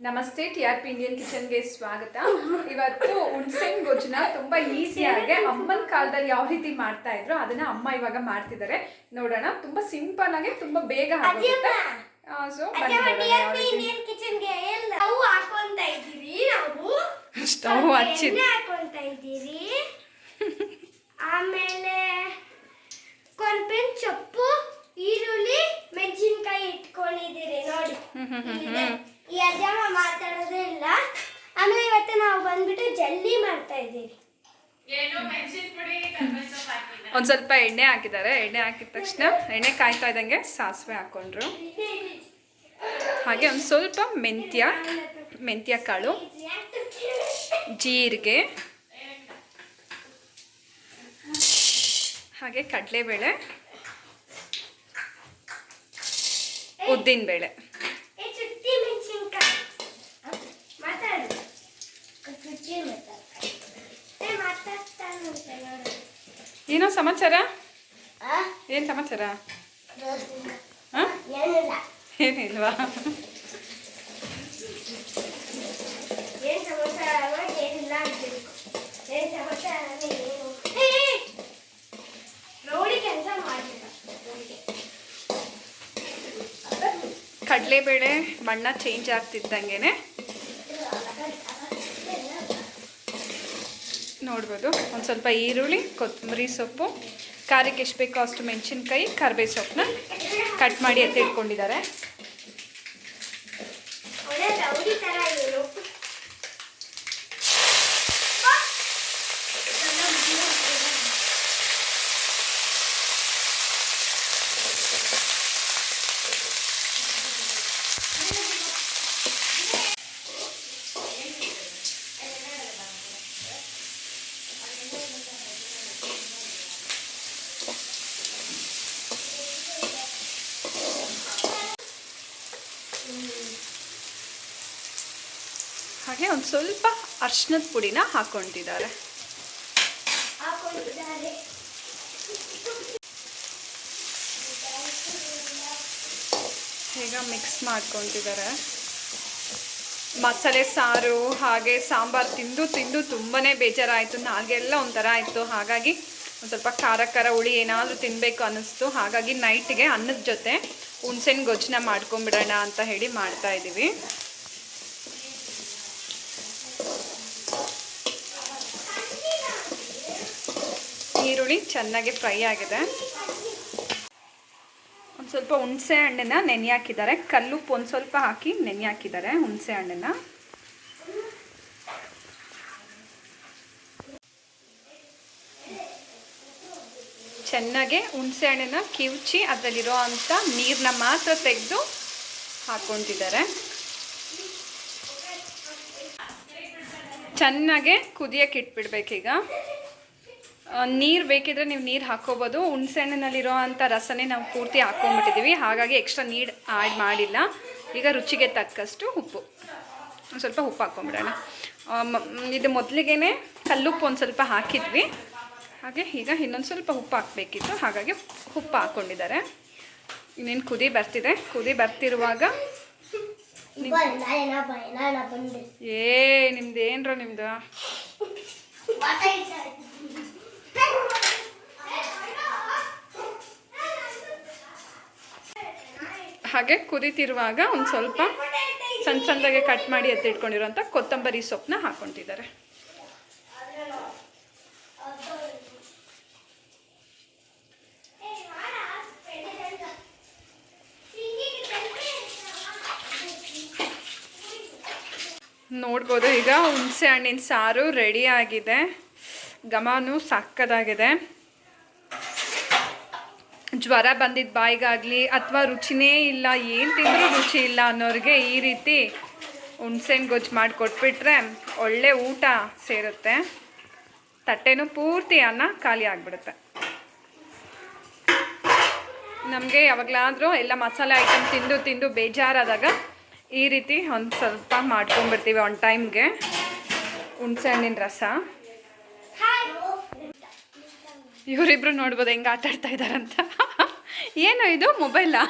ನಮಸ್ತೆ T R P Indian ಕಿಚನ್ಗೆ ಸ್ವಾಗತ. ಇವತ್ತು ಹುಣ್ಸೆನ್ ಗೊಜ್ಜನ ತುಂಬಾ ಈಸಿಯಾಗಿ ಅಮ್ಮನ ಕಾಲದಲ್ಲಿ ಯಾವ ರೀತಿ ಮಾಡ್ತಾ ಇದ್ರು ಅದನ್ನ ಅಮ್ಮ ಇವಾಗ ಮಾಡ್ತಿದ್ದಾರೆ. ನೋಡೋಣ ತುಂಬಾ ಸಿಂಪಲ್ ಆಗಿ ತುಂಬಾ ಬೇಗ ಆಗುತ್ತೆ ಸೊ ಸ್ಟವ್ ಹಚ್ಚಿ ಎಣ್ಣೆ ಹಾಕೊಂತ ಇದ್ದೀವಿ ಆಮೇಲೆ ಕೊರ್ಬೇನ್ ಸೊಪ್ಪು ಈರುಳ್ಳಿ ಮೆಣಸಿನ್ಕಾಯಿ ಇಟ್ಕೊಂಡಿದ್ದೀರಿ ನೋಡಿ ಇಲ್ಲಿದೆ. ಈ ಅಜ್ಜಮ್ಮ ಮಾತಾಡೋದೇ ಇಲ್ಲ ಆಮೇಲೆ ಇವತ್ತು ನಾವು ಬಂದ್ಬಿಟ್ಟು ಜಲ್ಲಿ ಮಾಡ್ತಾ ಇದ್ದೀವಿ ಒಂದ್ ಸ್ವಲ್ಪ ಎಣ್ಣೆ ಹಾಕಿದ್ದಾರೆ. ಎಣ್ಣೆ ಹಾಕಿದ ತಕ್ಷಣ ಎಣ್ಣೆ ಕಾಯ್ತಾ ಇದ್ದಂಗೆ ಸಾಸಿವೆ ಹಾಕೊಂಡ್ರು. ಹಾಗೆ ಒಂದು ಸ್ವಲ್ಪ ಮೆಂತ್ಯ ಮೆಂತ್ಯ ಕಾಳು, ಜೀರಿಗೆ, ಹಾಗೆ ಕಡಲೆಬೇಳೆ, ಉದ್ದಿನಬೇಳೆ ಏ, ಚುಟ್ಟಿ ಮೆಣಸಿನ್ಕಾಯಿ ಮಾತಾಡು ಚುಟ್ಟಿ ಮಾತಾಡ್ತಾ ಏ, ಮಾತಾಡ್ತಾನಂತೆ ನೋಡು. ಏನೋ ಸಮಾಚಾರ? ಏನು ಸಮಾಚಾರ? ಏನಿಲ್ವಾ ಏನಿಲ್ವಾ ಮಣ್ಣ ಚೇಂಜ್ ಆಗ್ತಿದ್ದಂಗೆ ಅಂತಿರ್ಬೇಕು ಏನ್ ಸಮಾಚಾರ ಅಂದ್ರೆ ಏನು ಏ, ಏ, ನೋಡಿ ಕೆಲಸ ಮಾಡ್ಬೇಕ ಕಡಲೆಬೇಳೆ ಬಣ್ಣ ಚೇಂಜ್ ಆಗ್ತಿದ್ದಂಗೆನೆ ನೋಡ್ಬೋದು. ಒಂದು ಸ್ವಲ್ಪ ಈರುಳ್ಳಿ, ಕೊತ್ತಂಬರಿ ಸೊಪ್ಪು, ಖಾರಕ್ಕೆ ಎಷ್ಟು ಬೇಕೋ ಅಷ್ಟು ಮೆಣಸಿನ್ಕಾಯಿ ಕರ್ಬೇ ಸೊಪ್ಪನ್ನ ಕಟ್ ಮಾಡಿ ಎತ್ತಿಟ್ಕೊಂಡಿದ್ದಾರೆ ಒಳ್ಳೆ ರೌಡಿ ತರ ಏನು ಹಾಗೆ ಒಂದು ಸ್ವಲ್ಪ ಅರ್ಶಿನದ ಪುಡಿನ ಹಾಕ್ಕೊಂಡಿದ್ದಾರೆ ಹಾಕೊಂಡಿದ್ದಾರೆ. ಈಗ ಮಿಕ್ಸ್ ಮಾಡ್ಕೊತಿದ್ದಾರೆ ಮಸಾಲೆ ಸಾರು ಹಾಗೆ ಸಾಂಬಾರು ತಿಂದು ತಿಂದು ತುಂಬಾ ಬೇಜಾರಾಯಿತು. ನಾಗೆಲ್ಲ ಒಂಥರ ಆಯಿತು. ಹಾಗಾಗಿ ಒಂದು ಸ್ವಲ್ಪ ಖಾರ ಖಾರ ಹುಳಿ ಏನಾದರೂ ತಿನ್ನಬೇಕು ಅನ್ನಿಸ್ತು. ಹಾಗಾಗಿ ನೈಟ್ಗೆ ಅನ್ನದ ಜೊತೆ ಹುಣ್ಸೆನ್ ಗೊಜ್ಜನ್ನ ಮಾಡ್ಕೊಂಬಿಡೋಣ ಅಂತ ಹೇಳಿ ಮಾಡ್ತಾ ಇದ್ದೀವಿ. ಈರುಳ್ಳಿ ಚೆನ್ನಾಗಿ ಫ್ರೈ ಆಗಿದೆ. ಒಂದು ಸ್ವಲ್ಪ ಹುಣಸೆ ಹಣ್ಣನ್ನ ನೆನೆ ಹಾಕಿದ್ದಾರೆ. ಕಲ್ಲುಪ್ಪು ಒಂದು ಸ್ವಲ್ಪ ಹಾಕಿ ನೆನೆ ಹಾಕಿದ್ದಾರೆ ಹುಣಸೆ ಹಣ್ಣನ್ನ ಚೆನ್ನಾಗೆ ಹುಣಸೆ ಹಣ್ಣನ್ನ ಕಿವುಚಿ ಅದರಲ್ಲಿರೋ ಅಂಥ ನೀರನ್ನ ಮಾತ್ರ ತೆಗೆದು ಹಾಕ್ಕೊತಿದ್ದಾರೆ. ಚೆನ್ನಾಗೆ ಕುದಿಯಕ್ಕೆ ಇಟ್ಬಿಡ್ಬೇಕೀಗ. ನೀರು ಬೇಕಿದ್ರೆ ನೀವು ನೀರು ಹಾಕೋಬೋದು. ಹುಣ್ಸೆಹಣ್ಣಿನಲ್ಲಿರೋ ಅಂಥ ರಸನೇ ನಾವು ಪೂರ್ತಿ ಹಾಕ್ಕೊಂಬಿಟ್ಟಿದ್ದೀವಿ ಹಾಗಾಗಿ ಎಕ್ಸ್ಟ್ರಾ ನೀರು ಆ್ಯಡ್ ಮಾಡಿಲ್ಲ. ಈಗ ರುಚಿಗೆ ತಕ್ಕಷ್ಟು ಉಪ್ಪು. ಒಂದು ಸ್ವಲ್ಪ ಉಪ್ಪು ಹಾಕ್ಕೊಂಬಿಡೋಣ ಇದು ಮೊದಲಿಗೆ ಕಲ್ಲುಪ್ಪು ಒಂದು ಸ್ವಲ್ಪ ಹಾಕಿದ್ವಿ. ಹಾಗೆ ಈಗ ಇನ್ನೊಂದು ಸ್ವಲ್ಪ ಉಪ್ಪು ಹಾಕಬೇಕಿತ್ತು. ಹಾಗಾಗಿ ಉಪ್ಪು ಹಾಕ್ಕೊಂಡಿದ್ದಾರೆ ಇನ್ನೇನು ಕುದಿ ಬರ್ತಿದೆ. ಕುದಿ ಬರ್ತಿರುವಾಗ ಏ ನಿಮ್ದು? ಏನ್ರ ನಿಮ್ದು ಹಾಗೆ ಕುದಿತಿರುವಾಗ ಒಂದು ಸ್ವಲ್ಪ ಸಣ್ಣ ಸಣ್ಣದಾಗೆ ಕಟ್ ಮಾಡಿ ಎತ್ತಿಟ್ಕೊಂಡಿರೋಂಥ ಕೊತ್ತಂಬರಿ ಸೊಪ್ಪನ್ನ ಹಾಕ್ಕೊಂಡಿದ್ದಾರೆ. ನೋಡ್ಬೋದು, ಈಗ ಹುಣಸೆ ಹಣ್ಣಿನ ಸಾರು ರೆಡಿ ಆಗಿದೆ. ಘಮನೂ ಸಕ್ಕದಾಗಿದೆ ಜ್ವರ ಬಂದಿದ್ದ ಬಾಯಿಗಾಗಲಿ ಅಥವಾ ರುಚಿನೇ ಇಲ್ಲ, ಏನು ತಿಂದರೂ ರುಚಿ ಇಲ್ಲ ಅನ್ನೋರಿಗೆ ಈ ರೀತಿ ಹುಣ್ಸೆನ್ ಗೊಜ್ಜು ಮಾಡಿ ಕೊಟ್ಬಿಟ್ರೆ ಒಳ್ಳೆ ಊಟ ಸೇರುತ್ತೆ. ತಟ್ಟೆನೂ ಪೂರ್ತಿ ಅನ್ನ ಖಾಲಿ ಆಗಿಬಿಡುತ್ತೆ. ನಮಗೆ ಯಾವಾಗಲಾದರೂ ಎಲ್ಲ ಮಸಾಲೆ ಐಟಮ್ ತಿಂದು ತಿಂದು ಬೇಜಾರಾದಾಗ ಈ ರೀತಿ ಒಂದು ಸ್ವಲ್ಪ ಮಾಡ್ಕೊಂಡ್ಬಿಡ್ತೀವಿ ಒನ್ ಟೈಮ್ಗೆ ಹುಣ್ಸೆ ಹಣ್ಣಿನ ರಸ. ಇವರಿಬ್ರು ನೋಡ್ಬೋದು ಹೆಂಗೆ ಆಟ ಆಡ್ತಾ ಇದ್ದಾರಂತ ಏನು ಇದು ಮೊಬೈಲಾ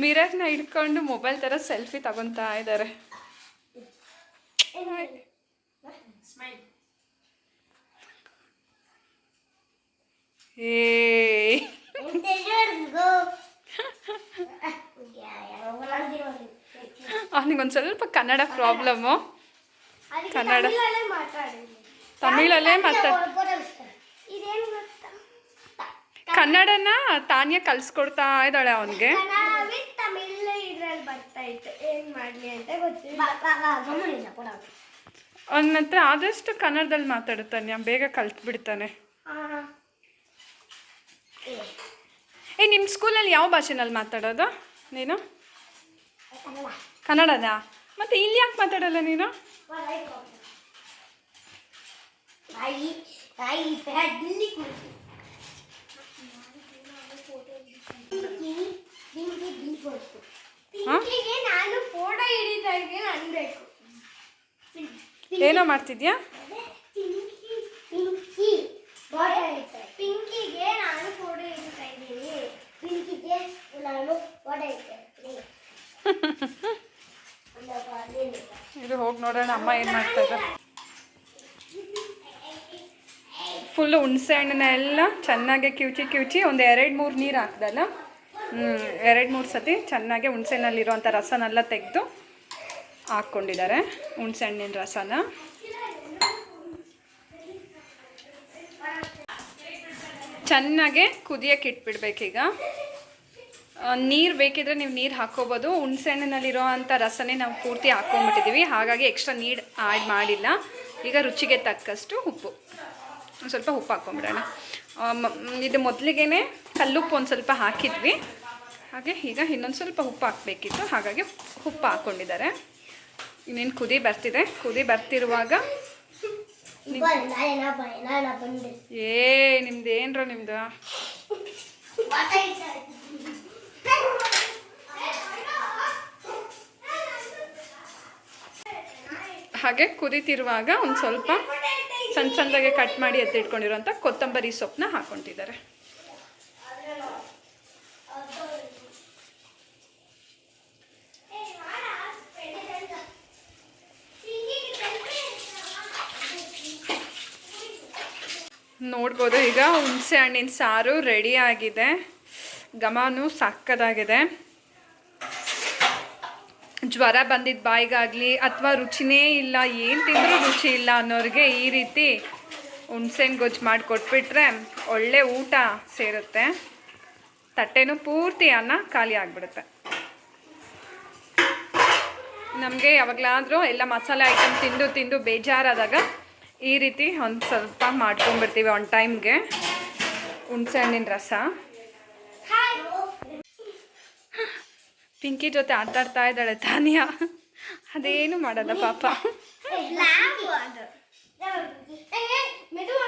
ಮಿರರ್ನ ಹಿಡ್ಕೊಂಡು ಮೊಬೈಲ್ ಥರ ಸೆಲ್ಫಿ ತಗೊತಾ ಇದ್ದಾರೆ ಅವನಿಗೊಂದು ಸ್ವಲ್ಪ ಕನ್ನಡ ಪ್ರಾಬ್ಲಮ್ಮು ಕನ್ನಡ. ತಮಿಳಲ್ಲೇ ಮಾತಾಡ್ ಕನ್ನಡನ ತಾನೇ ಕಲ್ಸ್ಕೊಡ್ತಾ ಇದ್ದಾಳೆ ಅವನಿಗೆ. ಕನ್ನಡ ನಂತರ ಇದ್ರಲ್ಲಿ ಬರ್ತಾ ಇತ್ತು. ಏನ್ ಮಾಡ್ಲಿ ಅಂತ ಗೊತ್ತಿಲ್ಲ. ಅವನ. ಹತ್ರ ಆದಷ್ಟು ಕನ್ನಡದಲ್ಲಿ ಮಾತಾಡುತ್ತಾನೆ ಬೇಗ ಕಲ್ತು ಬಿಡ್ತಾನೆ ಏ. ನಿಮ್ಮ ಸ್ಕೂಲಲ್ಲಿ ಯಾವ ಭಾಷೆನಲ್ಲಿ ಮಾತಾಡೋದು ನೀನು? ಕನ್ನಡನಾ? ಮತ್ತೆ ಇಲ್ಲಿ ಯಾಕೆ ಮಾತಾಡಲ್ಲ ನೀನು? ಇಲ್ಲಿ ಕುಳಿತು. ಹಾ? ಪಿಂಕಿಗೆ ನಾನು ಫೋಟೋ ಹಿಡಿತಾ ಇದ್ದೀನಿ ಅನ್ಬೇಕು. ಏನೋ ಮಾಡ್ತಿದ್ಯಾ? ಪಿಂಕಿ ಪಿಂಕಿ ಪಿಂಕಿಗೆ ನಾನು ಫೋಟೋ ಹಿಡಿತಾ ಇದ್ದೀನಿ. ಪಿಂಕಿಗೆ ನಾನು ಫೋಟೋ ಹಿಡಿತಾ ಇದ್ದೀನಿ. ಇದು ಹೋಗಿ ನೋಡೋಣ ಅಮ್ಮ ಏನು ಮಾಡ್ತಾ ಇದ್ದಾರೆ? ಫುಲ್ಲು ಹುಣಸೆ ಹಣ್ಣನ್ನ ಎಲ್ಲ ಚೆನ್ನಾಗಿ ಕಿವುಚಿ ಕಿವುಚಿ ಒಂದು ಎರಡು ಮೂರು ನೀರು ಹಾಕ್ದಲ್ಲ? ಎರಡು ಮೂರು ಸತಿ ಚೆನ್ನಾಗಿ ಹುಣಸೆನಲ್ಲಿರುವಂಥ ರಸನೆಲ್ಲ ತೆಗೆದು ಹಾಕ್ಕೊಂಡಿದ್ದಾರೆ ಹುಣಸೆ ಹಣ್ಣಿನ ರಸನ. ಚೆನ್ನಾಗೆ ಕುದಿಯಕ್ಕೆ ಇಟ್ಬಿಡ್ಬೇಕೀಗ. ನೀರು ಬೇಕಿದ್ರೆ ನೀವು ನೀರು ಹಾಕ್ಕೋಬೋದು ಹುಣಸೆ ಹಣ್ಣಿನಲ್ಲಿರೋ ಅಂಥ ರಸನೇ ನಾವು ಪೂರ್ತಿ ಹಾಕ್ಕೊಂಬಿಟ್ಟಿದ್ದೀವಿ ಹಾಗಾಗಿ ಎಕ್ಸ್ಟ್ರಾ ನೀರು ಆ್ಯಡ್ ಮಾಡಿಲ್ಲ. ಈಗ ರುಚಿಗೆ ತಕ್ಕಷ್ಟು ಉಪ್ಪು. ಒಂದು ಸ್ವಲ್ಪ ಉಪ್ಪು ಹಾಕ್ಕೊಂಬಿಡೋಣ ಇದು ಮೊದಲಿಗೆ ಕಲ್ಲುಪ್ಪು ಒಂದು ಸ್ವಲ್ಪ ಹಾಕಿದ್ವಿ. ಹಾಗೆ ಈಗ ಇನ್ನೊಂದು ಸ್ವಲ್ಪ ಉಪ್ಪು ಹಾಕಬೇಕಿತ್ತು. ಹಾಗಾಗಿ ಉಪ್ಪು ಹಾಕ್ಕೊಂಡಿದ್ದಾರೆ ಇನ್ನೇನು ಕುದಿ ಬರ್ತಿದೆ. ಕುದಿ ಬರ್ತಿರುವಾಗ ಏ ನಿಮ್ದು ಏನ್ರ ನಿಮ್ದು? ಹಾಗೆ ಕುದಿತಿರುವಾಗ ಒಂದು ಸ್ವಲ್ಪ ಸಣ್ಣ ಸಣ್ಣದಾಗೆ ಕಟ್ ಮಾಡಿ ಎತ್ತಿಟ್ಕೊಂಡಿರುವಂಥ ಕೊತ್ತಂಬರಿ ಸೊಪ್ಪನ್ನ ಹಾಕ್ಕೊತಿದ್ದಾರೆ ನೋಡ್ಬೋದು, ಈಗ ಹುಣಸೆ ಹಣ್ಣಿನ ಸಾರು ರೆಡಿ ಆಗಿದೆ. ಗಮಾನು ಸಕ್ಕದಾಗಿದೆ ಜ್ವರ ಬಂದಿದ್ದ ಬಾಯಿಗಾಗಲಿ ಅಥವಾ ರುಚಿನೇ ಇಲ್ಲ, ಏನು ತಿಂದರೂ ರುಚಿ ಇಲ್ಲ ಅನ್ನೋರಿಗೆ ಈ ರೀತಿ ಹುಣ್ಸೇನ ಗೊಜ್ಜು ಮಾಡಿ ಕೊಟ್ಬಿಟ್ರೆ ಒಳ್ಳೆ ಊಟ ಸೇರುತ್ತೆ. ತಟ್ಟೆನೂ ಪೂರ್ತಿ ಅನ್ನ ಖಾಲಿ ಆಗಿಬಿಡುತ್ತೆ. ನಮಗೆ ಯಾವಾಗಲಾದರೂ ಎಲ್ಲ ಮಸಾಲೆ ಐಟಮ್ ತಿಂದು ತಿಂದು ಬೇಜಾರಾದಾಗ ಈ ರೀತಿ ಒಂದು ಸ್ವಲ್ಪ ಮಾಡ್ಕೊಂಡ್ಬಿಡ್ತೀವಿ ಒನ್ ಟೈಮ್ಗೆ ಹುಣ್ಸೆ ಹಣ್ಣಿನ ರಸ. ಪಿಂಕಿ ಜೊತೆ ಆಟಾಡ್ತಾ ಇದ್ದಾಳೆ ತಾನಿಯಾ ಅದೇನು ಮಾಡಲ್ಲ ಪಾಪ ಮೆದುವ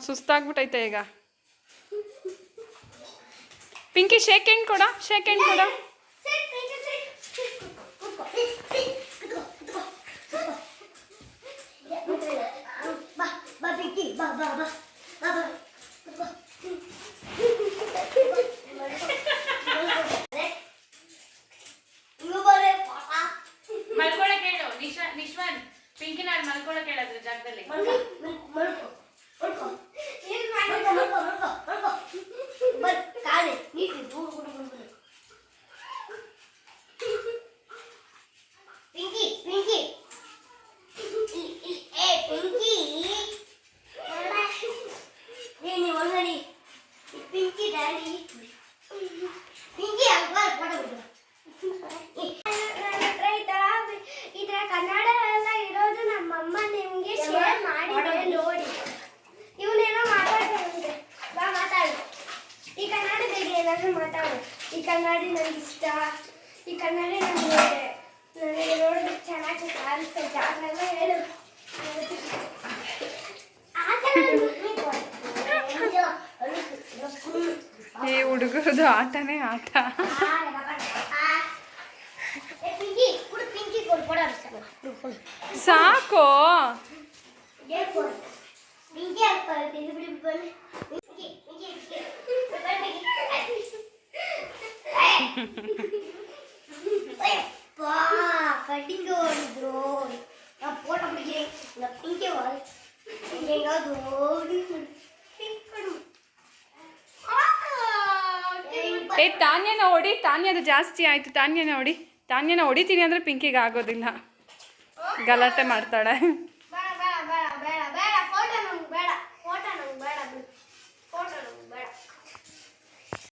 ಅದು ಸುಸ್ತಾಗ್ಬಿಟ್ಟೈತೆ ಈಗ. ಪಿಂಕಿ ಶೇಕ್ ಹ್ಯಾಂಡ್ ಕೊಡ ಶೇಕ್ ಹ್ಯಾಂಡ್ ಕೊಡ. ಸಿಟ್ ನಿಂಗೆ ಸಿಟ್ ಕೂತ್ಕೋ ಕೂತ್ಕೋ ಕನ್ನಡ ಬಗ್ಗೆ ಏನಾದ್ರು ಮಾತಾಡು. ಈ ಕನ್ನಡಿ ನನಗೆ ಇಷ್ಟ. ಈ ಕನ್ನಡಿ ನನಗೆ ನನಗೆ ನೋಡೋದಕ್ಕೆ ಚೆನ್ನಾಗಿ ಕಾಣಿಸ್ತೈತೆ ಅದನ್ನೆಲ್ಲ ಹೇಳು. ಈ ಹುಡುಗರದು ಆಟನೇ ಆಟ. ಪಿಂಕಿ ಕೊಡು ಪಿಂಕಿ ಕೊಡು ಕೊಡ ಸಾಕು ಪಿಂಕಿ ಹಾಕ್ತಾರೆ ಬಿಡಿ ಬಿಡಿ ಬನ್ನಿ ಪಿಂಕಿ ಪಿಂಕಿ ಪಿಂಕಿ ಬನ್ನಿ ಕೊಡು ಏ, ತಾನ್ಯನ ಹೊಡಿ ತಾನ್ಯದ ಜಾಸ್ತಿ ಆಯಿತು. ತಾನ್ಯನ ಹೊಡಿ ತಾನ್ಯನ ಹೊಡಿತೀನಿ ಅಂದರೆ ಪಿಂಕಿಗೆ ಆಗೋದಿಲ್ಲ. ಗಲಾಟೆ ಮಾಡ್ತಾಳೆ.